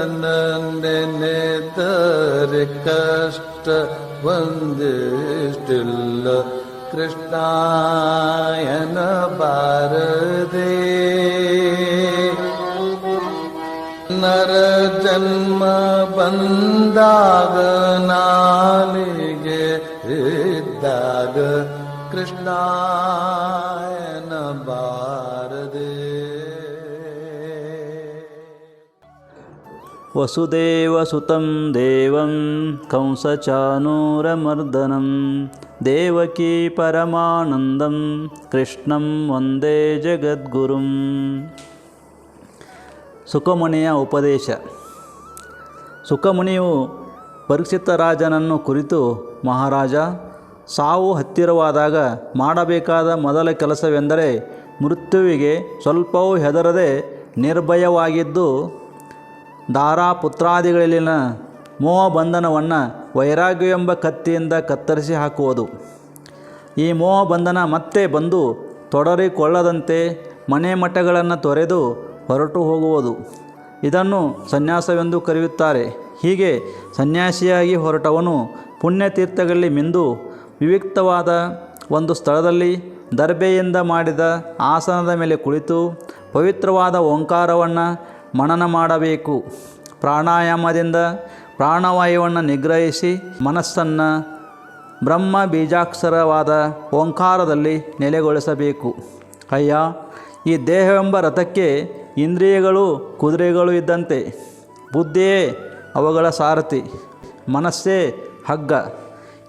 കൃഷ്ണനന്ദനെ തര കഷ്ട വന്ദിഷ്ടില്ല കൃഷ്ണായന ഭാരതേ നരജന്മ ബന്ധാകനാലികെ ഇദ്ദാഗ കൃഷ്ണായന ഭാരതേ ವಸುದೇವಸುತಂ ದೇವಂ ಕಂಸಚಾನೂರಮರ್ದನಂ ದೇವಕೀ ಪರಮಾನಂದಂ ಕೃಷ್ಣಂ ವಂದೇ ಜಗದ್ಗುರುಂ. ಸುಖಮುನಿಯ ಉಪದೇಶ. ಸುಖಮುನಿಯು ಪರೀಕ್ಷಿತ ರಾಜನನ್ನು ಕುರಿತು, ಮಹಾರಾಜ, ಸಾವು ಹತ್ತಿರವಾದಾಗ ಮಾಡಬೇಕಾದ ಮೊದಲ ಕೆಲಸವೆಂದರೆ ಮೃತ್ಯುವಿಗೆ ಸ್ವಲ್ಪವೂ ಹೆದರದೆ ನಿರ್ಭಯವಾಗಿದ್ದು ದಾರಾಪುತ್ರಾದಿಗಳಲ್ಲಿನ ಮೋಹಬಂಧನವನ್ನು ವೈರಾಗ್ಯವೆಂಬ ಕತ್ತಿಯಿಂದ ಕತ್ತರಿಸಿ ಹಾಕುವುದು. ಈ ಮೋಹಬಂಧನ ಮತ್ತೆ ಬಂದು ತೊಡರಿಕೊಳ್ಳದಂತೆ ಮನೆ ಮಠಗಳನ್ನು ತೊರೆದು ಹೊರಟು ಹೋಗುವುದು. ಇದನ್ನು ಸನ್ಯಾಸವೆಂದು ಕರೆಯುತ್ತಾರೆ. ಹೀಗೆ ಸನ್ಯಾಸಿಯಾಗಿ ಹೊರಟವನು ಪುಣ್ಯತೀರ್ಥಗಳಲ್ಲಿ ಮಿಂದು ವಿವಿಕ್ತವಾದ ಒಂದು ಸ್ಥಳದಲ್ಲಿ ದರ್ಬೆಯಿಂದ ಮಾಡಿದ ಆಸನದ ಮೇಲೆ ಕುಳಿತು ಪವಿತ್ರವಾದ ಓಂಕಾರವನ್ನು ಮನನ ಮಾಡಬೇಕು. ಪ್ರಾಣಾಯಾಮದಿಂದ ಪ್ರಾಣವಾಯುವನ್ನು ನಿಗ್ರಹಿಸಿ ಮನಸ್ಸನ್ನು ಬ್ರಹ್ಮ ಬೀಜಾಕ್ಷರವಾದ ಓಂಕಾರದಲ್ಲಿ ನೆಲೆಗೊಳಿಸಬೇಕು. ಅಯ್ಯ, ಈ ದೇಹವೆಂಬ ರಥಕ್ಕೆ ಇಂದ್ರಿಯಗಳು ಕುದುರೆಗಳು ಇದ್ದಂತೆ. ಬುದ್ಧಿಯೇ ಅವುಗಳ ಸಾರಥಿ. ಮನಸ್ಸೇ ಹಗ್ಗ.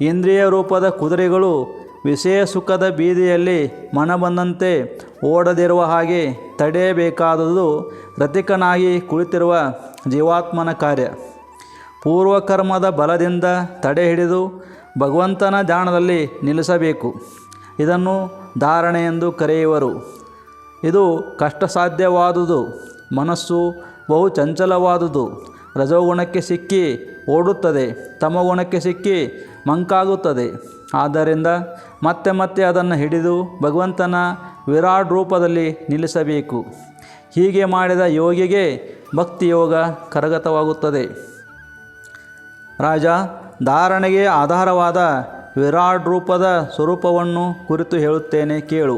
ಇಂದ್ರಿಯ ರೂಪದ ಕುದುರೆಗಳು ವಿಷಯ ಸುಖದ ಬೀದಿಯಲ್ಲಿ ಮನ ಬಂದಂತೆ ಓಡದಿರುವ ಹಾಗೆ ತಡೆಯಬೇಕಾದುದು ರತಿಕನಾಗಿ ಕುಳಿತಿರುವ ಜೀವಾತ್ಮನ ಕಾರ್ಯ. ಪೂರ್ವಕರ್ಮದ ಬಲದಿಂದ ತಡೆ ಹಿಡಿದು ಭಗವಂತನ ಧ್ಯಾನದಲ್ಲಿ ನಿಲ್ಲಿಸಬೇಕು. ಇದನ್ನು ಧಾರಣೆ ಎಂದು ಕರೆಯುವರು. ಇದು ಕಷ್ಟ ಸಾಧ್ಯವಾದುದು ಮನಸ್ಸು ಬಹು ಚಂಚಲವಾದುದು. ರಜೋಗುಣಕ್ಕೆ ಸಿಕ್ಕಿ ಓಡುತ್ತದೆ. ತಮಗುಣಕ್ಕೆ ಸಿಕ್ಕಿ ಮಂಕಾಗುತ್ತದೆ. ಆದ್ದರಿಂದ ಮತ್ತೆ ಮತ್ತೆ ಅದನ್ನು ಹಿಡಿದು ಭಗವಂತನ ವಿರಾಟ್ ರೂಪದಲ್ಲಿ ನಿಲ್ಲಿಸಬೇಕು. ಹೀಗೆ ಮಾಡಿದ ಯೋಗಿಗೆ ಭಕ್ತಿಯೋಗ ಕರಗತವಾಗುತ್ತದೆ. ರಾಜ, ಧಾರಣೆಗೆ ಆಧಾರವಾದ ವಿರಾಟ್ ರೂಪದ ಸ್ವರೂಪವನ್ನು ಕುರಿತು ಹೇಳುತ್ತೇನೆ ಕೇಳು.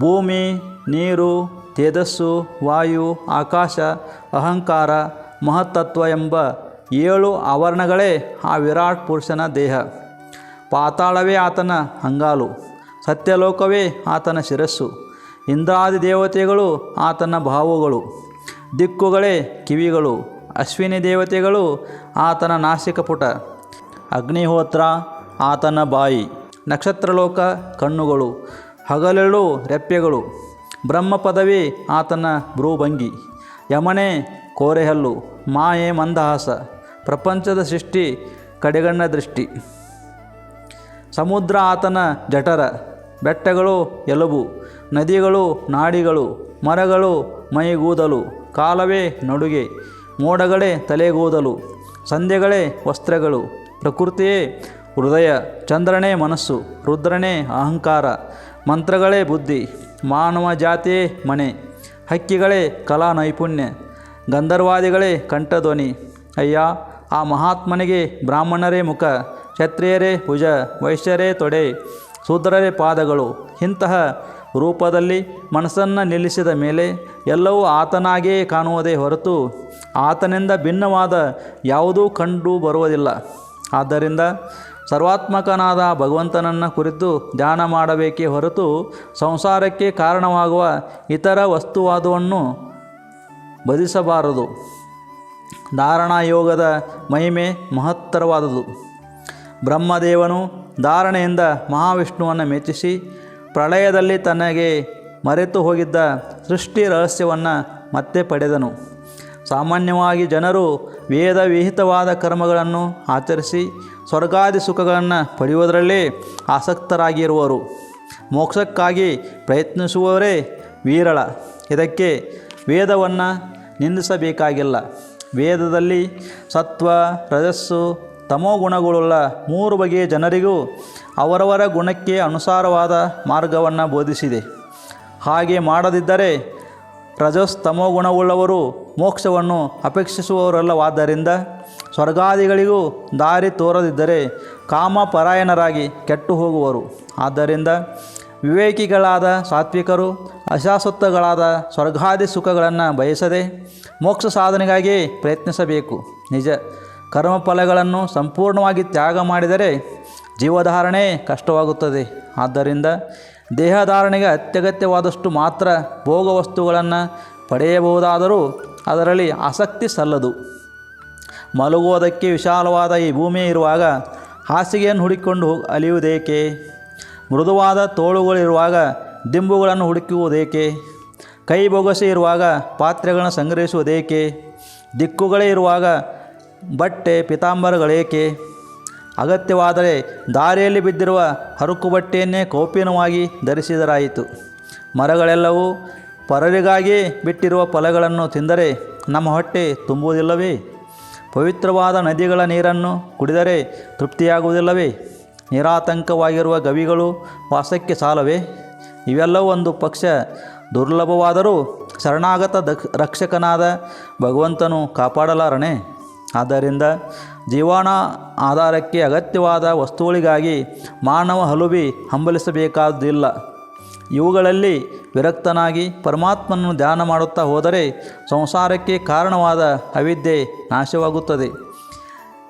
ಭೂಮಿ, ನೀರು, ತೇಜಸ್ಸು, ವಾಯು, ಆಕಾಶ, ಅಹಂಕಾರ, ಮಹತ್ತತ್ವ ಎಂಬ ಏಳು ಆವರಣಗಳೇ ಆ ವಿರಾಟ್ ಪುರುಷನ ದೇಹ. ಪಾತಾಳವೇ ಆತನ ಅಂಗಾಲು ಸತ್ಯಲೋಕವೇ ಆತನ ಶಿರಸ್ಸು, ಇಂದ್ರಾದಿ ದೇವತೆಗಳು ಆತನ ಭಾವುಗಳು, ದಿಕ್ಕುಗಳೇ ಕಿವಿಗಳು, ಅಶ್ವಿನಿ ದೇವತೆಗಳು ಆತನ ನಾಸಿಕಪುಟ, ಅಗ್ನಿಹೋತ್ರ ಆತನ ಬಾಯಿ, ನಕ್ಷತ್ರಲೋಕ ಕಣ್ಣುಗಳು ಹಗಲೆಳು ರೆಪ್ಪೆಗಳು ಬ್ರಹ್ಮ ಪದವಿ ಆತನ ಭ್ರೂಭಂಗಿ, ಯಮನೆ ಕೋರೆಹಲ್ಲು, ಮಾಯೆ ಮಂದಹಾಸ, ಪ್ರಪಂಚದ ಸೃಷ್ಟಿ ಕಡೆಗಣ್ಣ ದೃಷ್ಟಿ ಸಮುದ್ರ ಆತನ ಜಠರ, ಬೆಟ್ಟಗಳು ಎಲುಬು, ನದಿಗಳು ನಾಡಿಗಳು, ಮರಗಳು ಮೈಗೂದಲು, ಕಾಲವೇ ನಡುಗೆ, ಮೋಡಗಳೇ ತಲೆಗೂದಲು, ಸಂಧ್ಯೆಗಳೇ ವಸ್ತ್ರಗಳು, ಪ್ರಕೃತಿಯೇ ಹೃದಯ, ಚಂದ್ರನೇ ಮನಸ್ಸು, ರುದ್ರನೇ ಅಹಂಕಾರ, ಮಂತ್ರಗಳೇ ಬುದ್ಧಿ, ಮಾನವ ಜಾತಿಯೇ ಮನೆ, ಹಕ್ಕಿಗಳೇ ಕಲಾ ನೈಪುಣ್ಯ, ಗಂಧರ್ವಾದಿಗಳೇ ಕಂಠಧ್ವನಿ. ಅಯ್ಯ, ಆ ಮಹಾತ್ಮನಿಗೆ ಬ್ರಾಹ್ಮಣರೇ ಮುಖ ಕ್ಷತ್ರಿಯರೇ ಭುಜ, ವೈಶ್ಯರೇ ತೊಡೆ, ಶೂದ್ರರೇ ಪಾದಗಳು. ಇಂತಹ ರೂಪದಲ್ಲಿ ಮನಸ್ಸನ್ನು ನಿಲ್ಲಿಸಿದ ಮೇಲೆ ಎಲ್ಲವೂ ಆತನಾಗೇ ಕಾಣುವುದೇ ಹೊರತು ಆತನಿಂದ ಭಿನ್ನವಾದ ಯಾವುದೂ ಕಂಡು ಬರುವುದಿಲ್ಲ. ಆದ್ದರಿಂದ ಸರ್ವಾತ್ಮಕನಾದ ಭಗವಂತನನ್ನು ಕುರಿತು ಧ್ಯಾನ ಮಾಡಬೇಕೇ ಹೊರತು ಸಂಸಾರಕ್ಕೆ ಕಾರಣವಾಗುವ ಇತರ ವಸ್ತುವಾದವನ್ನು ಬದಿಸಬಾರದು ಧಾರಣಾ ಯೋಗದ ಮಹಿಮೆ ಮಹತ್ತರವಾದುದು. ಬ್ರಹ್ಮದೇವನು ಧಾರಣೆಯಿಂದ ಮಹಾವಿಷ್ಣುವನ್ನು ಮೆಚ್ಚಿಸಿ ಪ್ರಳಯದಲ್ಲಿ ತನಗೆ ಮರೆತು ಹೋಗಿದ್ದ ಸೃಷ್ಟಿ ರಹಸ್ಯವನ್ನು ಮತ್ತೆ ಪಡೆದನು. ಸಾಮಾನ್ಯವಾಗಿ ಜನರು ವೇದ ವಿಹಿತವಾದ ಕರ್ಮಗಳನ್ನು ಆಚರಿಸಿ ಸ್ವರ್ಗಾದಿ ಸುಖಗಳನ್ನು ಪಡೆಯುವುದರಲ್ಲೇ ಆಸಕ್ತರಾಗಿರುವರು. ಮೋಕ್ಷಕ್ಕಾಗಿ ಪ್ರಯತ್ನಿಸುವವರೇ ವಿರಳ. ಇದಕ್ಕೆ ವೇದವನ್ನು ನಿಂದಿಸಬೇಕಾಗಿಲ್ಲ. ವೇದದಲ್ಲಿ ಸತ್ವ, ರಜಸ್ಸು ತಮೋ ಗುಣಗಳುಳ್ಳ ಮೂರು ಬಗೆಯ ಜನರಿಗೂ ಅವರವರ ಗುಣಕ್ಕೆ ಅನುಸಾರವಾದ ಮಾರ್ಗವನ್ನು ಬೋಧಿಸಿದೆ. ಹಾಗೆ ಮಾಡದಿದ್ದರೆ ರಜಸ್ ತಮೋ ಗುಣವುಳ್ಳವರು ಮೋಕ್ಷವನ್ನು ಅಪೇಕ್ಷಿಸುವವರಲ್ಲವಾದ್ದರಿಂದ ಸ್ವರ್ಗಾದಿಗಳಿಗೂ ದಾರಿ ತೋರದಿದ್ದರೆ ಕಾಮಪರಾಯಣರಾಗಿ ಕೆಟ್ಟು ಹೋಗುವರು ಆದ್ದರಿಂದ ವಿವೇಕಿಗಳಾದ ಸಾತ್ವಿಕರು ಅಶಾಶ್ವತಗಳಾದ ಸ್ವರ್ಗಾದಿ ಸುಖಗಳನ್ನು ಬಯಸದೆ ಮೋಕ್ಷ ಸಾಧನೆಗಾಗಿ ಪ್ರಯತ್ನಿಸಬೇಕು. ನಿಜ. ಕರ್ಮಫಲಗಳನ್ನು ಸಂಪೂರ್ಣವಾಗಿ ತ್ಯಾಗ ಮಾಡಿದರೆ ಜೀವಧಾರಣೆ ಕಷ್ಟವಾಗುತ್ತದೆ. ಆದ್ದರಿಂದ ದೇಹಧಾರಣೆಗೆ ಅತ್ಯಗತ್ಯವಾದಷ್ಟು ಮಾತ್ರ ಭೋಗ ವಸ್ತುಗಳನ್ನು ಪಡೆಯಬಹುದಾದರೂ ಅದರಲ್ಲಿ ಆಸಕ್ತಿ ಸಲ್ಲದು. ಮಲಗುವುದಕ್ಕೆ ವಿಶಾಲವಾದ ಈ ಭೂಮಿ ಇರುವಾಗ ಹಾಸಿಗೆಯನ್ನು ಹುಡುಕಿಕೊಂಡು ಅಲಿಯುವುದೇಕೆ? ಮೃದುವಾದ ತೋಳುಗಳಿರುವಾಗ ದಿಂಬುಗಳನ್ನು ಹುಡುಕುವುದೇಕೆ? ಕೈ ಬೊಗಸೆ ಇರುವಾಗ ಪಾತ್ರೆಗಳನ್ನು ಸಂಗ್ರಹಿಸುವುದೇಕೆ? ದಿಕ್ಕುಗಳೇ ಇರುವಾಗ ಬಟ್ಟೆ ಪಿತಾಂಬರಗಳೇಕೆ? ಅಗತ್ಯವಾದರೆ ದಾರಿಯಲ್ಲಿ ಬಿದ್ದಿರುವ ಹರುಕು ಬಟ್ಟೆಯನ್ನೇ ಕೌಪೀನವಾಗಿ ಧರಿಸಿದರಾಯಿತು. ಮರಗಳೆಲ್ಲವೂ ಪರರಿಗಾಗಿ ಬಿಟ್ಟಿರುವ ಫಲಗಳನ್ನು ತಿಂದರೆ ನಮ್ಮ ಹೊಟ್ಟೆ ತುಂಬುವುದಿಲ್ಲವೇ? ಪವಿತ್ರವಾದ ನದಿಗಳ ನೀರನ್ನು ಕುಡಿದರೆ ತೃಪ್ತಿಯಾಗುವುದಿಲ್ಲವೇ? ನಿರಾತಂಕವಾಗಿರುವ ಗವಿಗಳು ವಾಸಕ್ಕೆ ಸಾಲವೇ? ಇವೆಲ್ಲವೂ ಒಂದು ಪಕ್ಷ. ದುರ್ಲಭವಾದರೂ ಶರಣಾಗತ ದಕ್, ರಕ್ಷಕನಾದ ಭಗವಂತನು ಕಾಪಾಡಲಾರನೆ? ಆದ್ದರಿಂದ ಜೀವನ ಆಧಾರಕ್ಕೆ ಅಗತ್ಯವಾದ ವಸ್ತುಗಳಿಗಾಗಿ ಮಾನವ ಹಲುಬಿ ಹಂಬಲಿಸಬೇಕಾದಿಲ್ಲ ಇವುಗಳಲ್ಲಿ ವಿರಕ್ತನಾಗಿ ಪರಮಾತ್ಮನನ್ನು ಧ್ಯಾನ ಮಾಡುತ್ತಾ ಹೋದರೆ ಸಂಸಾರಕ್ಕೆ ಕಾರಣವಾದ ಅವಿದ್ಯೆ ನಾಶವಾಗುತ್ತದೆ.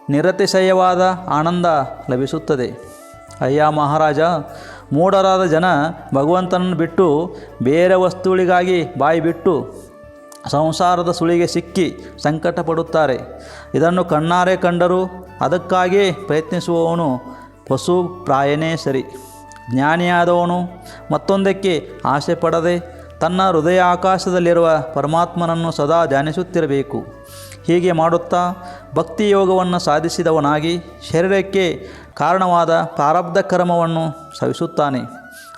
ನಿರತಿಶಯವಾದ ಆನಂದ ಲಭಿಸುತ್ತದೆ. ಅಯ್ಯ ಮಹಾರಾಜ, ಮೂಢರಾದ ಜನ ಭಗವಂತನನ್ನು ಬಿಟ್ಟು ಬೇರೆ ವಸ್ತುಗಳಿಗಾಗಿ ಬಾಯಿ ಬಿಟ್ಟು ಸಂಸಾರದ ಸುಳಿಗೆ ಸಿಕ್ಕಿ ಸಂಕಟ ಪಡುತ್ತಾರೆ ಇದನ್ನು ಕಣ್ಣಾರೆ ಕಂಡರೂ ಅದಕ್ಕಾಗಿ ಪ್ರಯತ್ನಿಸುವವನು ಪಶು ಪ್ರಾಯನೇ ಸರಿ. ಜ್ಞಾನಿಯಾದವನು ಮತ್ತೊಂದಕ್ಕೆ ಆಸೆ ಪಡದೆ ತನ್ನ ಹೃದಯ ಆಕಾಶದಲ್ಲಿರುವ ಪರಮಾತ್ಮನನ್ನು ಸದಾ ಧ್ಯಾನಿಸುತ್ತಿರಬೇಕು. ಹೀಗೆ ಮಾಡುತ್ತಾ ಭಕ್ತಿ ಯೋಗವನ್ನು ಸಾಧಿಸಿದವನಾಗಿ ಶರೀರಕ್ಕೆ ಕಾರಣವಾದ ಪ್ರಾರಬ್ಧ ಕರ್ಮವನ್ನು ಸವಿಸುತ್ತಾನೆ.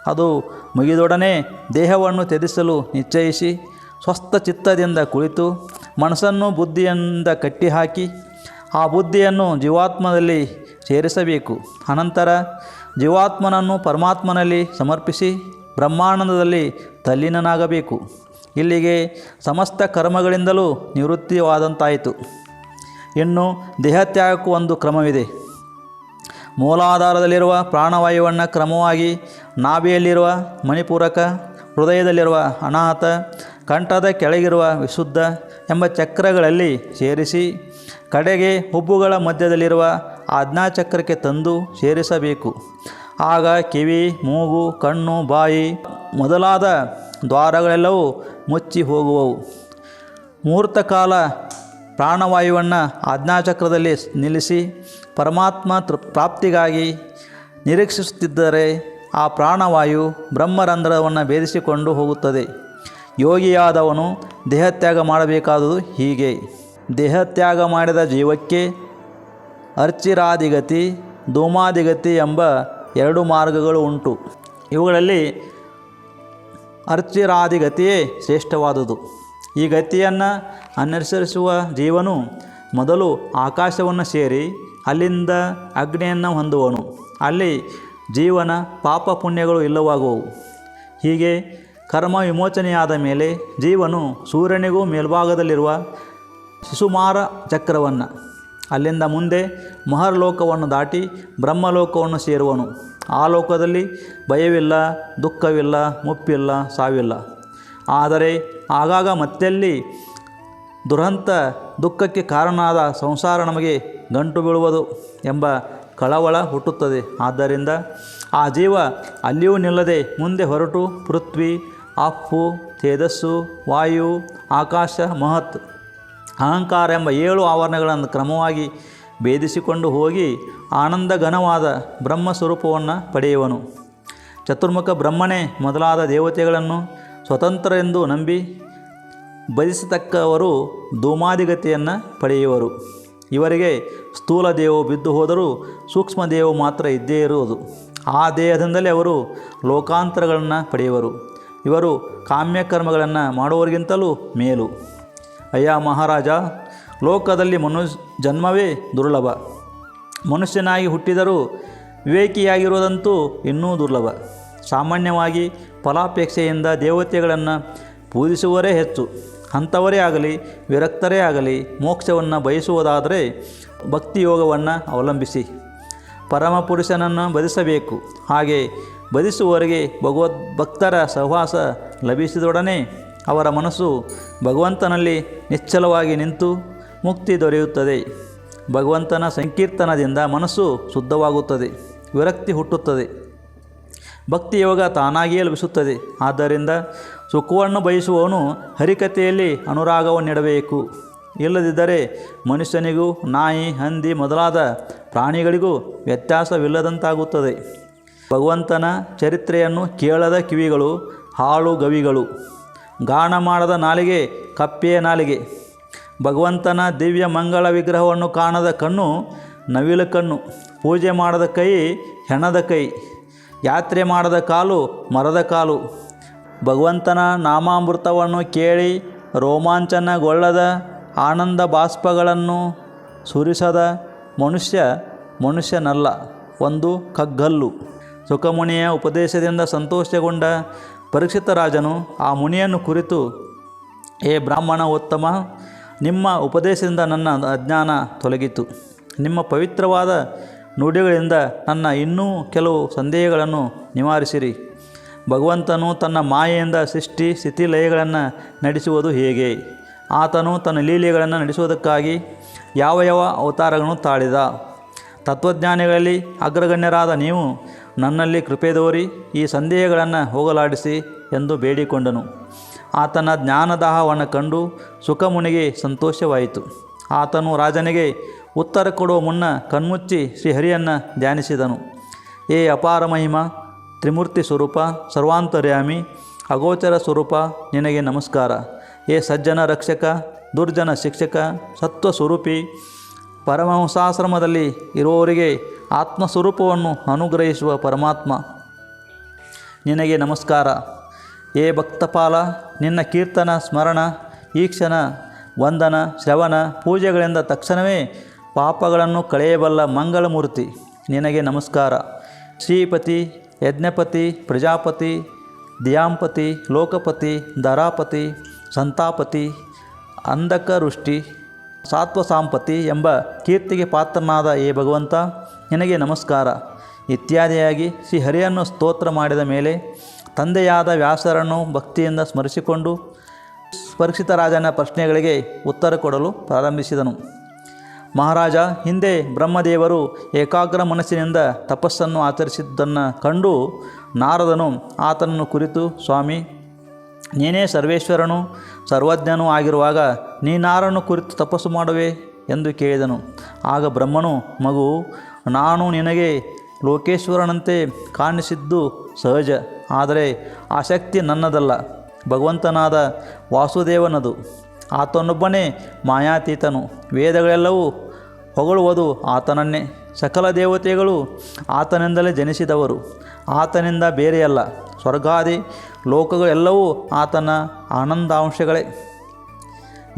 ಅದು ಮುಗಿದೊಡನೆ ದೇಹವನ್ನು ತ್ಯಜಿಸಲು ನಿಶ್ಚಯಿಸಿ ಸ್ವಸ್ಥ ಚಿತ್ತದಿಂದ ಕುಳಿತು ಮನಸ್ಸನ್ನು ಬುದ್ಧಿಯಿಂದ ಕಟ್ಟಿಹಾಕಿ ಆ ಬುದ್ಧಿಯನ್ನು ಜೀವಾತ್ಮದಲ್ಲಿ ಸೇರಿಸಬೇಕು. ಅನಂತರ ಜೀವಾತ್ಮನನ್ನು ಪರಮಾತ್ಮನಲ್ಲಿ ಸಮರ್ಪಿಸಿ ಬ್ರಹ್ಮಾನಂದದಲ್ಲಿ ತಲ್ಲೀನನಾಗಬೇಕು. ಇಲ್ಲಿಗೆ ಸಮಸ್ತ ಕರ್ಮಗಳಿಂದಲೂ ನಿವೃತ್ತಿಯಾದಂತಾಯಿತು. ಇನ್ನು ದೇಹತ್ಯಾಗಕ್ಕೂ ಒಂದು ಕ್ರಮವಿದೆ. ಮೂಲಾಧಾರದಲ್ಲಿರುವ ಪ್ರಾಣವಾಯುವನ್ನು ಕ್ರಮವಾಗಿ ನಾಭಿಯಲ್ಲಿರುವ ಮಣಿಪೂರಕ ಹೃದಯದಲ್ಲಿರುವ ಅನಾಹತ ಕಂಠದ ಕೆಳಗಿರುವ ವಿಶುದ್ಧ ಎಂಬ ಚಕ್ರಗಳಲ್ಲಿ ಸೇರಿಸಿ ಕಡೆಗೆ ಹುಬ್ಬುಗಳ ಮಧ್ಯದಲ್ಲಿರುವ ಆಜ್ಞಾಚಕ್ರಕ್ಕೆ ತಂದು ಸೇರಿಸಬೇಕು. ಆಗ ಕಿವಿ, ಮೂಗು, ಕಣ್ಣು, ಬಾಯಿ ಮೊದಲಾದ ದ್ವಾರಗಳೆಲ್ಲವೂ ಮುಚ್ಚಿ ಹೋಗುವವು. ಮುಹೂರ್ತ ಕಾಲ ಪ್ರಾಣವಾಯುವನ್ನು ಆಜ್ಞಾಚಕ್ರದಲ್ಲಿ ನಿಲ್ಲಿಸಿ ಪರಮಾತ್ಮ ತೃ ಪ್ರಾಪ್ತಿಗಾಗಿ ನಿರೀಕ್ಷಿಸುತ್ತಿದ್ದರೆ ಆ ಪ್ರಾಣವಾಯು ಬ್ರಹ್ಮರಂಧ್ರವನ್ನು ಭೇದಿಸಿಕೊಂಡು ಹೋಗುತ್ತದೆ. ಯೋಗಿಯಾದವನು ದೇಹತ್ಯಾಗ ಮಾಡಬೇಕಾದುದು ಹೀಗೆ. ದೇಹತ್ಯಾಗ ಮಾಡಿದ ಜೀವಕ್ಕೆ ಅರ್ಚಿರಾದಿಗತಿ ಧೂಮಾದಿಗತಿ ಎಂಬ ಎರಡು ಮಾರ್ಗಗಳು ಉಂಟು. ಇವುಗಳಲ್ಲಿ ಅರ್ಚಿರಾದಿಗತಿಯೇ ಶ್ರೇಷ್ಠವಾದುದು. ಈ ಗತಿಯನ್ನು ಅನುಸರಿಸುವ ಜೀವನು ಮೊದಲು ಆಕಾಶವನ್ನು ಸೇರಿ ಅಲ್ಲಿಂದ ಅಗ್ನಿಯನ್ನು ಹೊಂದುವನು. ಅಲ್ಲಿ ಜೀವನ ಪಾಪ ಪುಣ್ಯಗಳು ಇಲ್ಲವಾಗುವವು. ಹೀಗೆ ಕರ್ಮ ವಿಮೋಚನೆಯಾದ ಮೇಲೆ ಜೀವನು ಸೂರ್ಯನಿಗೂ ಮೇಲ್ಭಾಗದಲ್ಲಿರುವ ಶಿಶುಮಾರ ಚಕ್ರವನ್ನು, ಅಲ್ಲಿಂದ ಮುಂದೆ ಮಹರ್ಲೋಕವನ್ನು ದಾಟಿ ಬ್ರಹ್ಮಲೋಕವನ್ನು ಸೇರುವನು. ಆ ಲೋಕದಲ್ಲಿ ಭಯವಿಲ್ಲ, ದುಃಖವಿಲ್ಲ, ಮುಪ್ಪಿಲ್ಲ, ಸಾವಿಲ್ಲ. ಆದರೆ ಆಗಾಗ ಮತ್ತೆಲ್ಲಿ ದುರಂತ ದುಃಖಕ್ಕೆ ಕಾರಣವಾದ ಸಂಸಾರ ನಮಗೆ ಗಂಟು ಬೀಳುವುದು ಎಂಬ ಕಳವಳ ಹುಟ್ಟುತ್ತದೆ. ಆದ್ದರಿಂದ ಆ ಜೀವ ಅಲ್ಲಿಯೂ ನಿಲ್ಲದೆ ಮುಂದೆ ಹೊರಟು ಪೃಥ್ವಿ ಅಪ್ಪು ತೇಜಸ್ಸು, ವಾಯು, ಆಕಾಶ, ಮಹತ್, ಅಹಂಕಾರ ಎಂಬ ಏಳು ಆವರಣಗಳನ್ನು ಕ್ರಮವಾಗಿ ಭೇದಿಸಿಕೊಂಡು ಹೋಗಿ ಆನಂದ ಘನವಾದ ಬ್ರಹ್ಮ ಸ್ವರೂಪವನ್ನು ಪಡೆಯುವನು. ಚತುರ್ಮುಖ ಬ್ರಹ್ಮನೇ ಮೊದಲಾದ ದೇವತೆಗಳನ್ನು ಸ್ವತಂತ್ರ ಎಂದು ನಂಬಿ ಭಜಿಸತಕ್ಕವರು ಧೂಮಾದಿಗತಿಯನ್ನು ಪಡೆಯುವರು. ಇವರಿಗೆ ಸ್ಥೂಲ ದೇಹವು ಬಿದ್ದು ಹೋದರೂ ಸೂಕ್ಷ್ಮ ದೇಹವು ಮಾತ್ರ ಇದ್ದೇ ಇರುವುದು. ಆ ದೇಹದಿಂದಲೇ ಅವರು ಲೋಕಾಂತರಗಳನ್ನು ಪಡೆಯುವರು. ಇವರು ಕಾಮ್ಯಕರ್ಮಗಳನ್ನು ಮಾಡುವವರಿಗಿಂತಲೂ ಮೇಲು. ಅಯ್ಯ ಮಹಾರಾಜ, ಲೋಕದಲ್ಲಿ ಮನುಷ್ಯ ಜನ್ಮವೇ ದುರ್ಲಭ. ಮನುಷ್ಯನಾಗಿ ಹುಟ್ಟಿದರೂ ವಿವೇಕಿಯಾಗಿರುವುದಂತೂ ಇನ್ನೂ ದುರ್ಲಭ. ಸಾಮಾನ್ಯವಾಗಿ ಫಲಾಪೇಕ್ಷೆಯಿಂದ ದೇವತೆಗಳನ್ನು ಪೂಜಿಸುವರೇ ಹೆಚ್ಚು. ಅಂಥವರೇ ಆಗಲಿ, ವಿರಕ್ತರೇ ಆಗಲಿ ಮೋಕ್ಷವನ್ನು ಬಯಸುವುದಾದರೆ ಭಕ್ತಿಯೋಗವನ್ನು ಅವಲಂಬಿಸಿ. ಪರಮಪುರುಷನನ್ನು ಬದಿಸಬೇಕು ಹಾಗೆ ಬದಿಸುವವರಿಗೆ ಭಗವದ್ ಭಕ್ತರ ಸಹವಾಸ ಲಭಿಸಿದೊಡನೆ ಅವರ ಮನಸ್ಸು ಭಗವಂತನಲ್ಲಿ ನಿಶ್ಚಲವಾಗಿ ನಿಂತು ಮುಕ್ತಿ ದೊರೆಯುತ್ತದೆ. ಭಗವಂತನ ಸಂಕೀರ್ತನದಿಂದ ಮನಸ್ಸು ಶುದ್ಧವಾಗುತ್ತದೆ, ವಿರಕ್ತಿ ಹುಟ್ಟುತ್ತದೆ. ಭಕ್ತಿಯೋಗ ತಾನಾಗಿಯೇ ಲಭಿಸುತ್ತದೆ. ಆದ್ದರಿಂದ ಸುಖವನ್ನು ಬಯಸುವವನು ಹರಿಕತೆಯಲ್ಲಿ ಅನುರಾಗವನ್ನಿಡಬೇಕು ಇಲ್ಲದಿದ್ದರೆ ಮನುಷ್ಯನಿಗೂ ನಾಯಿ, ಹಂದಿ ಮೊದಲಾದ ಪ್ರಾಣಿಗಳಿಗೂ ವ್ಯತ್ಯಾಸವಿಲ್ಲದಂತಾಗುತ್ತದೆ. ಭಗವಂತನ ಚರಿತ್ರೆಯನ್ನು ಕೇಳದ ಕಿವಿಗಳು ಹಾಳು ಗವಿಗಳು. ಗಾಣ ಮಾಡದ ನಾಲಿಗೆ ಕಪ್ಪೆಯ ನಾಲಿಗೆ. ಭಗವಂತನ ದಿವ್ಯ ಮಂಗಳ ವಿಗ್ರಹವನ್ನು ಕಾಣದ ಕಣ್ಣು ನವಿಲ ಕಣ್ಣು. ಪೂಜೆ ಮಾಡದ ಕೈ ಹೆಣದ ಕೈ. ಯಾತ್ರೆ ಮಾಡದ ಕಾಲು ಮರದ ಕಾಲು. ಭಗವಂತನ ನಾಮಾಮೃತವನ್ನು ಕೇಳಿ ರೋಮಾಂಚನಗೊಳ್ಳದ ಆನಂದ ಬಾಷ್ಪಗಳನ್ನು ಸುರಿಸದ ಮನುಷ್ಯ ಮನುಷ್ಯನಲ್ಲ, ಒಂದು ಕಗ್ಗಲ್ಲು. ಸುಖಮುನಿಯ ಉಪದೇಶದಿಂದ ಸಂತೋಷಗೊಂಡ ಪರೀಕ್ಷಿತ ರಾಜನು ಆ ಮುನಿಯನ್ನು ಕುರಿತು, ಏ ಬ್ರಾಹ್ಮಣ ಉತ್ತಮ, ನಿಮ್ಮ ಉಪದೇಶದಿಂದ ನನ್ನ ಅಜ್ಞಾನ ತೊಲಗಿತು. ನಿಮ್ಮ ಪವಿತ್ರವಾದ ನುಡಿಗಳಿಂದ ನನ್ನ ಇನ್ನೂ ಕೆಲವು ಸಂದೇಹಗಳನ್ನು ನಿವಾರಿಸಿರಿ. ಭಗವಂತನು ತನ್ನ ಮಾಯೆಯಿಂದ ಸೃಷ್ಟಿ ಸ್ಥಿತಿ ಲಯಗಳನ್ನು ನಡೆಸುವುದು ಹೇಗೆ? ಆತನು ತನ್ನ ಲೀಲೆಗಳನ್ನು ನಡೆಸುವುದಕ್ಕಾಗಿ ಯಾವ ಯಾವ ಅವತಾರಗಳನ್ನು ತಾಳಿದ? ತತ್ವಜ್ಞಾನಿಗಳಲ್ಲಿ ಅಗ್ರಗಣ್ಯರಾದ ನೀವು ನನ್ನಲ್ಲಿ ಕೃಪೆ ತೋರಿ ಈ ಸಂದೇಹಗಳನ್ನು ಹೋಗಲಾಡಿಸಿ ಎಂದು ಬೇಡಿಕೊಂಡನು. ಆತನ ಜ್ಞಾನದಾಹವನ್ನು ಕಂಡು ಸುಖಮುನಿಗೆ ಸಂತೋಷವಾಯಿತು. ಆತನು ರಾಜನಿಗೆ ಉತ್ತರ ಕೊಡುವ ಮುನ್ನ ಕಣ್ಮುಚ್ಚಿ ಶ್ರೀಹರಿಯನ್ನು ಧ್ಯಾನಿಸಿದನು. ಏ ಅಪಾರ ಮಹಿಮ, ತ್ರಿಮೂರ್ತಿ ಸ್ವರೂಪ, ಸರ್ವಾಂತರ್ಯಾಮಿ, ಅಗೋಚರ ಸ್ವರೂಪ, ನಿನಗೆ ನಮಸ್ಕಾರ. ಏ ಸಜ್ಜನ ರಕ್ಷಕ, ದುರ್ಜನ ಶಿಕ್ಷಕ ಸತ್ವ ಸ್ವರೂಪಿ ಪರಮಹಂಸಾಶ್ರಮದಲ್ಲಿ ಇರುವವರಿಗೆ ಆತ್ಮಸ್ವರೂಪವನ್ನು ಅನುಗ್ರಹಿಸುವ ಪರಮಾತ್ಮ. ನಿನಗೆ ನಮಸ್ಕಾರ. ಏ ಭಕ್ತಪಾಲ, ನಿನ್ನ ಕೀರ್ತನ, ಸ್ಮರಣ, ಈಕ್ಷಣ, ವಂದನ, ಶ್ರವಣ, ಪೂಜೆಗಳಿಂದ ತಕ್ಷಣವೇ ಪಾಪಗಳನ್ನು ಕಳೆಯಬಲ್ಲ ಮಂಗಳಮೂರ್ತಿ. ನಿನಗೆ ನಮಸ್ಕಾರ. ಶ್ರೀಪತಿ, ಯಜ್ಞಪತಿ, ಪ್ರಜಾಪತಿ, ದಿಯಾಂಪತಿ, ಲೋಕಪತಿ ಧರಾಪತಿ ಸಂತಾಪತಿ ಅಂಧಕ ವೃಷ್ಟಿ ಸಾತ್ವಸಾಂಪತಿ ಎಂಬ ಕೀರ್ತಿಗೆ ಪಾತ್ರನಾದ ಏ ಭಗವಂತ, ನಿನಗೆ ನಮಸ್ಕಾರ. ಇತ್ಯಾದಿಯಾಗಿ ಶ್ರೀಹರಿಯನ್ನು ಸ್ತೋತ್ರ ಮಾಡಿದ ಮೇಲೆ ತಂದೆಯಾದ ವ್ಯಾಸರನ್ನು ಭಕ್ತಿಯಿಂದ ಸ್ಮರಿಸಿಕೊಂಡು ಸ್ಪರ್ಶಿತ ರಾಜನ ಪ್ರಶ್ನೆಗಳಿಗೆ ಉತ್ತರ ಕೊಡಲು ಪ್ರಾರಂಭಿಸಿದನು. ಮಹಾರಾಜ, ಹಿಂದೆ ಬ್ರಹ್ಮದೇವರು ಏಕಾಗ್ರ ಮನಸ್ಸಿನಿಂದ ತಪಸ್ಸನ್ನು ಆಚರಿಸಿದ್ದನ್ನು ಕಂಡು ನಾರದನು ಆತನನ್ನು ಕುರಿತು, ಸ್ವಾಮಿ ನೀನೇ ಸರ್ವೇಶ್ವರನು, ಸರ್ವಜ್ಞನೂ ಆಗಿರುವಾಗ ನೀನಾರನ್ನು ಕುರಿತು ತಪಸ್ಸು ಮಾಡುವೆ ಎಂದು ಕೇಳಿದನು. ಆಗ ಬ್ರಹ್ಮನು, ಮಗು, ನಾನು ನಿನಗೆ ಲೋಕೇಶ್ವರನಂತೆ ಕಾಣಿಸಿದ್ದು ಸಹಜ, ಆದರೆ ಆ ಶಕ್ತಿ ನನ್ನದಲ್ಲ. ಭಗವಂತನಾದ ವಾಸುದೇವನದು. ಆತನೊಬ್ಬನೇ ಮಾಯಾತೀತನು. ವೇದಗಳೆಲ್ಲವೂ ಹೊಗಳುವುದು ಆತನನ್ನೇ. ಸಕಲ ದೇವತೆಗಳು ಆತನಿಂದಲೇ ಜನಿಸಿದವರು. ಆತನಿಂದ ಬೇರೆಯಲ್ಲ. ಸ್ವರ್ಗಾದಿ ಲೋಕಗಳೆಲ್ಲವೂ ಆತನ ಆನಂದಾಂಶಗಳೇ.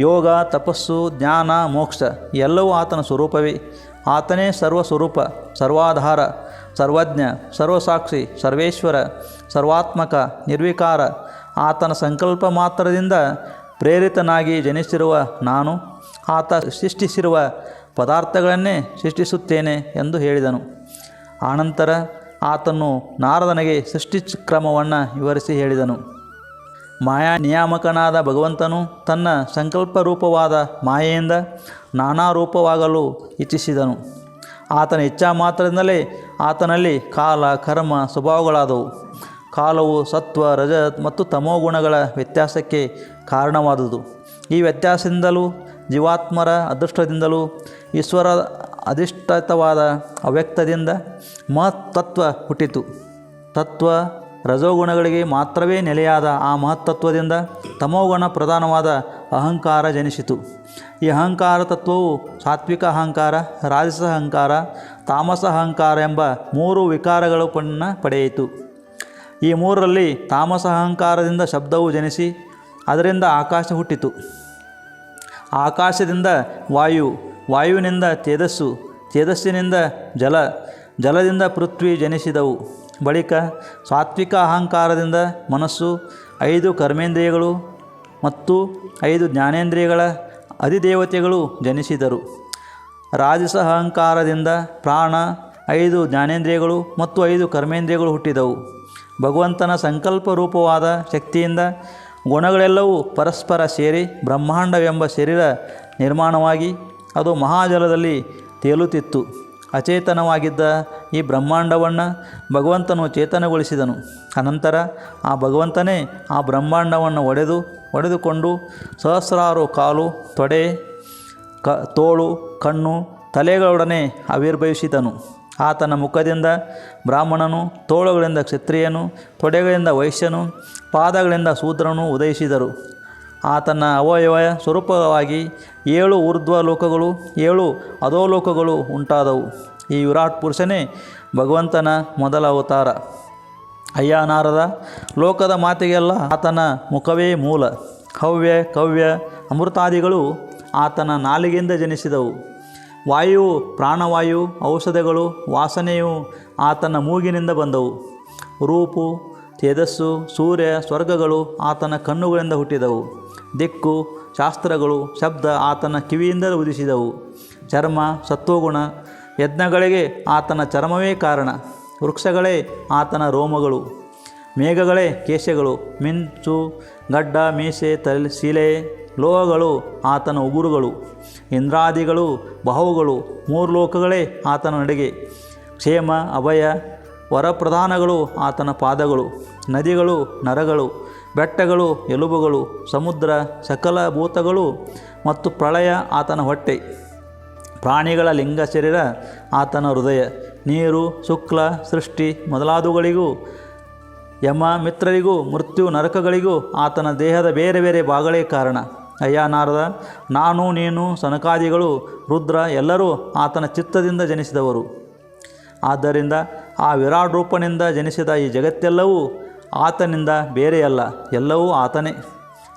ಯೋಗ, ತಪಸ್ಸು, ಜ್ಞಾನ, ಮೋಕ್ಷ ಎಲ್ಲವೂ ಆತನ ಸ್ವರೂಪವೇ. ಆತನೇ ಸರ್ವ ಸ್ವರೂಪ ಸರ್ವಾಧಾರ, ಸರ್ವಜ್ಞ, ಸರ್ವಸಾಕ್ಷಿ, ಸರ್ವೇಶ್ವರ, ಸರ್ವಾತ್ಮಕ, ನಿರ್ವಿಕಾರ. ಆತನ ಸಂಕಲ್ಪ ಮಾತ್ರದಿಂದ ಪ್ರೇರಿತನಾಗಿ ಜನಿಸಿರುವ ನಾನು, ಆತ ಸೃಷ್ಟಿಸಿರುವ ಪದಾರ್ಥಗಳನ್ನೇ ಸೃಷ್ಟಿಸುತ್ತೇನೆ ಎಂದು ಹೇಳಿದನು. ಆನಂತರ ಆತನು ನಾರದನಿಗೆ ಸೃಷ್ಟಿ ಕ್ರಮವನ್ನು ವಿವರಿಸಿ ಹೇಳಿದನು. ಮಾಯಾ ನಿಯಾಮಕನಾದ ಭಗವಂತನು ತನ್ನ ಸಂಕಲ್ಪ ರೂಪವಾದ ಮಾಯೆಯಿಂದ ನಾನಾ ರೂಪವಾಗಲು ಇಚ್ಛಿಸಿದನು. ಆತನ ಇಚ್ಛಾ ಮಾತ್ರದಿಂದಲೇ ಆತನಲ್ಲಿ ಕಾಲ, ಕರ್ಮ, ಸ್ವಭಾವಗಳಾದವು. ಕಾಲವು ಸತ್ವ, ರಜ ಮತ್ತು ತಮೋ ಗುಣಗಳ ವ್ಯತ್ಯಾಸಕ್ಕೆ ಕಾರಣವಾದುದು. ಈ ವ್ಯತ್ಯಾಸದಿಂದಲೂ, ಜೀವಾತ್ಮರ ಅದೃಷ್ಟದಿಂದಲೂ, ಈಶ್ವರ ಅಧಿಷ್ಠಿತವಾದ ಅವ್ಯಕ್ತದಿಂದ ಮಹತ್ತತ್ವ ಹುಟ್ಟಿತು. ತತ್ವ ರಜೋಗುಣಗಳಿಗೆ ಮಾತ್ರವೇ ನೆಲೆಯಾದ ಆ ಮಹತ್ತತ್ವದಿಂದ ತಮೋಗುಣ ಪ್ರಧಾನವಾದ ಅಹಂಕಾರ ಜನಿಸಿತು. ಈ ಅಹಂಕಾರ ತತ್ವವು ಸಾತ್ವಿಕ ಅಹಂಕಾರ, ರಾಜಸ ಅಹಂಕಾರ, ತಾಮಸ ಅಹಂಕಾರ ಎಂಬ ಮೂರು ವಿಕಾರಗಳು ಪಣ್ಣ ಪಡೆಯಿತು. ಈ ಮೂರರಲ್ಲಿ ತಾಮಸ ಅಹಂಕಾರದಿಂದ ಶಬ್ದವು ಜನಿಸಿ, ಅದರಿಂದ ಆಕಾಶ ಹುಟ್ಟಿತು. ಆಕಾಶದಿಂದ ವಾಯು ವಾಯುವಿನಿಂದ ತೇಜಸ್ಸು ತೇಜಸ್ಸಿನಿಂದ ಜಲ, ಜಲದಿಂದ ಪೃಥ್ವಿ ಜನಿಸಿದವು. ಬಳಿಕ ಸಾತ್ವಿಕ ಅಹಂಕಾರದಿಂದ ಮನಸ್ಸು ಐದು ಕರ್ಮೇಂದ್ರಿಯಗಳು ಮತ್ತು ಐದು ಜ್ಞಾನೇಂದ್ರಿಯಗಳ ಅಧಿದೇವತೆಗಳು ಜನಿಸಿದರು. ರಾಜಸ ಅಹಂಕಾರದಿಂದ ಪ್ರಾಣ ಐದು ಜ್ಞಾನೇಂದ್ರಿಯಗಳು ಮತ್ತು ಐದು ಕರ್ಮೇಂದ್ರಿಯಗಳು ಹುಟ್ಟಿದವು. ಭಗವಂತನ ಸಂಕಲ್ಪ ರೂಪವಾದ ಶಕ್ತಿಯಿಂದ ಗುಣಗಳೆಲ್ಲವೂ ಪರಸ್ಪರ ಸೇರಿ ಬ್ರಹ್ಮಾಂಡವೆಂಬ ಶರೀರ ನಿರ್ಮಾಣವಾಗಿ ಅದು ಮಹಾಜಲದಲ್ಲಿ ತೇಲುತ್ತಿತ್ತು. ಅಚೇತನವಾಗಿದ್ದ ಈ ಬ್ರಹ್ಮಾಂಡವನ್ನು ಭಗವಂತನು ಚೇತನಗೊಳಿಸಿದನು. ಅನಂತರ ಆ ಭಗವಂತನೇ ಆ ಬ್ರಹ್ಮಾಂಡವನ್ನು ಒಡೆದು, ಒಡೆದುಕೊಂಡು ಸಹಸ್ರಾರು ಕಾಲು, ತೊಡೆ, ಕ, ತೋಳು, ಕಣ್ಣು, ತಲೆಗಳೊಡನೆ ಆವಿರ್ಭವಿಸಿದನು. ಆತನ ಮುಖದಿಂದ ಬ್ರಾಹ್ಮಣನು, ತೋಳುಗಳಿಂದ ಕ್ಷತ್ರಿಯನು, ತೊಡೆಗಳಿಂದ ವೈಶ್ಯನು, ಪಾದಗಳಿಂದ ಶೂದ್ರನು ಉದಯಿಸಿದರು. ಆತನ ಅವಯವ ಸ್ವರೂಪವಾಗಿ ಏಳು ಊರ್ಧ್ವ ಲೋಕಗಳು, ಏಳು ಅಧೋಲೋಕಗಳು ಉಂಟಾದವು. ಈ ವಿರಾಟ್ ಪುರುಷನೇ ಭಗವಂತನ ಮೊದಲ ಅವತಾರ. ಅಯ್ಯ ನಾರದ, ಲೋಕದ ಮಾತಿಗೆಲ್ಲ ಆತನ ಮುಖವೇ ಮೂಲ. ಹವ್ಯ, ಕವ್ಯ, ಅಮೃತಾದಿಗಳು ಆತನ ನಾಲಿಗೆಯಿಂದ ಜನಿಸಿದವು. ವಾಯು, ಪ್ರಾಣವಾಯು, ಔಷಧಗಳು, ವಾಸನೆಯು ಆತನ ಮೂಗಿನಿಂದ ಬಂದವು. ರೂಪು, ತೇಜಸ್ಸು, ಸೂರ್ಯ, ಸ್ವರ್ಗಗಳು ಆತನ ಕಣ್ಣುಗಳಿಂದ ಹುಟ್ಟಿದವು. ದಿಕ್ಕು, ಶಾಸ್ತ್ರಗಳು, ಶಬ್ದ ಆತನ ಕಿವಿಯಿಂದಲೇ ಉದಿಸಿದವು ಚರ್ಮ, ಸತ್ವಗುಣ, ಯಜ್ಞಗಳಿಗೆ ಆತನ ಚರ್ಮವೇ ಕಾರಣ. ವೃಕ್ಷಗಳೇ ಆತನ ರೋಮಗಳು. ಮೇಘಗಳೇ ಕೇಶಗಳು. ಮಿಂಚು, ಗಡ್ಡ, ಮೀಸೆ, ತಲೆ, ಶಿಲೆ, ಲೋಹಗಳು ಆತನ ಉಗುರುಗಳು. ಇಂದ್ರಾದಿಗಳು, ಬಾಹುಗಳು ಮೂರು ಲೋಕಗಳೇ ಆತನ ನಡಿಗೆ. ಕ್ಷೇಮ, ಅಭಯ, ವರಪ್ರಧಾನಗಳು ಆತನ ಪಾದಗಳು. ನದಿಗಳು, ನರಗಳು. ಬೆಟ್ಟಗಳು, ಎಲುಬುಗಳು, ಸಮುದ್ರ, ಸಕಲ ಭೂತಗಳು ಮತ್ತು ಪ್ರಳಯ ಆತನ ಹೊಟ್ಟೆ. ಪ್ರಾಣಿಗಳ ಲಿಂಗ ಶರೀರ ಆತನ ಹೃದಯ. ನೀರು, ಶುಕ್ಲ, ಸೃಷ್ಟಿ ಮೊದಲಾದವುಗಳಿಗೂ ಯಮ ಮಿತ್ರರಿಗೂ ಮೃತ್ಯು ನರಕಗಳಿಗೂ ಆತನ ದೇಹದ ಬೇರೆ ಬೇರೆ ಭಾಗಗಳೇ ಕಾರಣ. ಅಯ್ಯ ನಾರದ, ನಾನು ನೀನು ಸನಕಾದಿಗಳು, ರುದ್ರ ಎಲ್ಲರೂ ಆತನ ಚಿತ್ತದಿಂದ ಜನಿಸಿದವರು. ಆದ್ದರಿಂದ ಆ ವಿರಾಟ್ ರೂಪನಿಂದ ಜನಿಸಿದ ಈ ಜಗತ್ತೆಲ್ಲವೂ ಆತನಿಂದ ಬೇರೆಯಲ್ಲ, ಎಲ್ಲವೂ ಆತನೇ.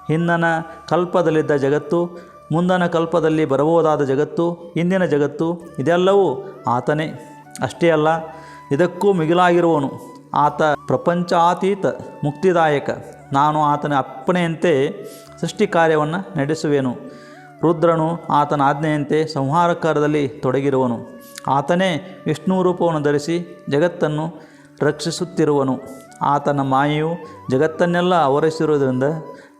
ಹಿಂದನ ಕಲ್ಪದಲ್ಲಿದ್ದ ಜಗತ್ತು, ಮುಂದನ ಕಲ್ಪದಲ್ಲಿ ಬರಬಹುದಾದ ಜಗತ್ತು ಇಂದಿನ ಜಗತ್ತು, ಇದೆಲ್ಲವೂ ಆತನೇ. ಅಷ್ಟೇ ಅಲ್ಲ, ಇದಕ್ಕೂ ಮಿಗಿಲಾಗಿರುವನು ಆತ ಪ್ರಪಂಚಾತೀತ, ಮುಕ್ತಿದಾಯಕ. ನಾನು ಆತನ ಅಪ್ಪಣೆಯಂತೆ ಸೃಷ್ಟಿ ಕಾರ್ಯವನ್ನು ನಡೆಸುವೆನು. ರುದ್ರನು ಆತನ ಆಜ್ಞೆಯಂತೆ ಸಂಹಾರಕಾರದಲ್ಲಿ ತೊಡಗಿರುವನು. ಆತನೇ ವಿಷ್ಣು ರೂಪವನ್ನು ಧರಿಸಿ ಜಗತ್ತನ್ನು ರಕ್ಷಿಸುತ್ತಿರುವನು. ಆತನ ಮಾಯೆಯು ಜಗತ್ತನ್ನೆಲ್ಲ ಆವರಿಸಿರುವುದರಿಂದ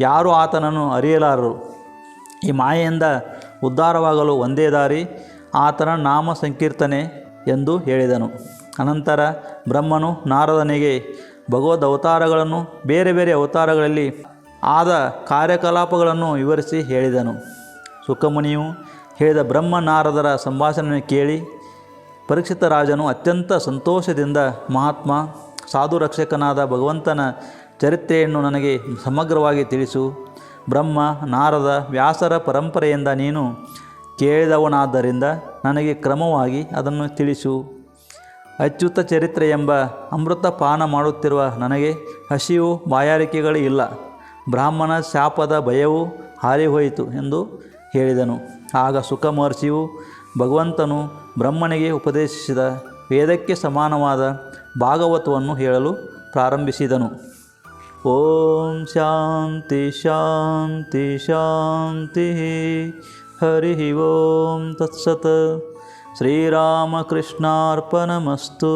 ಯಾರೂ ಆತನನ್ನು ಅರಿಯಲಾರರು. ಈ ಮಾಯೆಯಿಂದ ಉದ್ಧಾರವಾಗಲು ಒಂದೇ ದಾರಿ ಆತನ ನಾಮ ಸಂಕೀರ್ತನೆ ಎಂದು ಹೇಳಿದನು. ಅನಂತರ ಬ್ರಹ್ಮನು ನಾರದನಿಗೆ ಭಗವದ್ ಅವತಾರಗಳನ್ನು ಬೇರೆ ಬೇರೆ ಅವತಾರಗಳಲ್ಲಿ ಆದ ಕಾರ್ಯಕಲಾಪಗಳನ್ನು ವಿವರಿಸಿ ಹೇಳಿದನು. ಸುಖಮುನಿಯು ಹೇಳಿದ ಬ್ರಹ್ಮ ನಾರದರ ಸಂಭಾಷಣೆಯನ್ನು ಕೇಳಿ ಪರೀಕ್ಷಿತ ರಾಜನು ಅತ್ಯಂತ ಸಂತೋಷದಿಂದ ಮಹಾತ್ಮ ಸಾಧು ರಕ್ಷಕನಾದ ಭಗವಂತನ ಚರಿತ್ರೆಯನ್ನು ನನಗೆ ಸಮಗ್ರವಾಗಿ ತಿಳಿಸು. ಬ್ರಹ್ಮ, ನಾರದ, ವ್ಯಾಸರ ಪರಂಪರೆಯಿಂದ ನೀನು ಕೇಳಿದವನಾದ್ದರಿಂದ ನನಗೆ ಕ್ರಮವಾಗಿ ಅದನ್ನು ತಿಳಿಸು. ಅಚ್ಯುತ ಚರಿತ್ರೆ ಎಂಬ ಅಮೃತ ಪಾನ ಮಾಡುತ್ತಿರುವ ನನಗೆ ಹಸಿವು ಬಾಯಾರಿಕೆಗಳು ಇಲ್ಲ. ಬ್ರಾಹ್ಮಣ ಶಾಪದ ಭಯವು ಹಾರಿಹೋಯಿತು ಎಂದು ಹೇಳಿದನು. ಆಗ ಸುಖ ಮಹರ್ಷಿಯು ಭಗವಂತನು ಬ್ರಹ್ಮನಿಗೆ ಉಪದೇಶಿಸಿದ ವೇದಕ್ಕೆ ಸಮಾನವಾದ ಭಾಗವತವನ್ನು ಹೇಳಲು ಪ್ರಾರಂಭಿಸಿದನು. ಓಂ ಶಾಂತಿ ಶಾಂತಿ ಶಾಂತಿ ಹರಿ ಓಂ ತತ್ಸತ್. ಶ್ರೀರಾಮಕೃಷ್ಣಾರ್ಪಣಮಸ್ತು.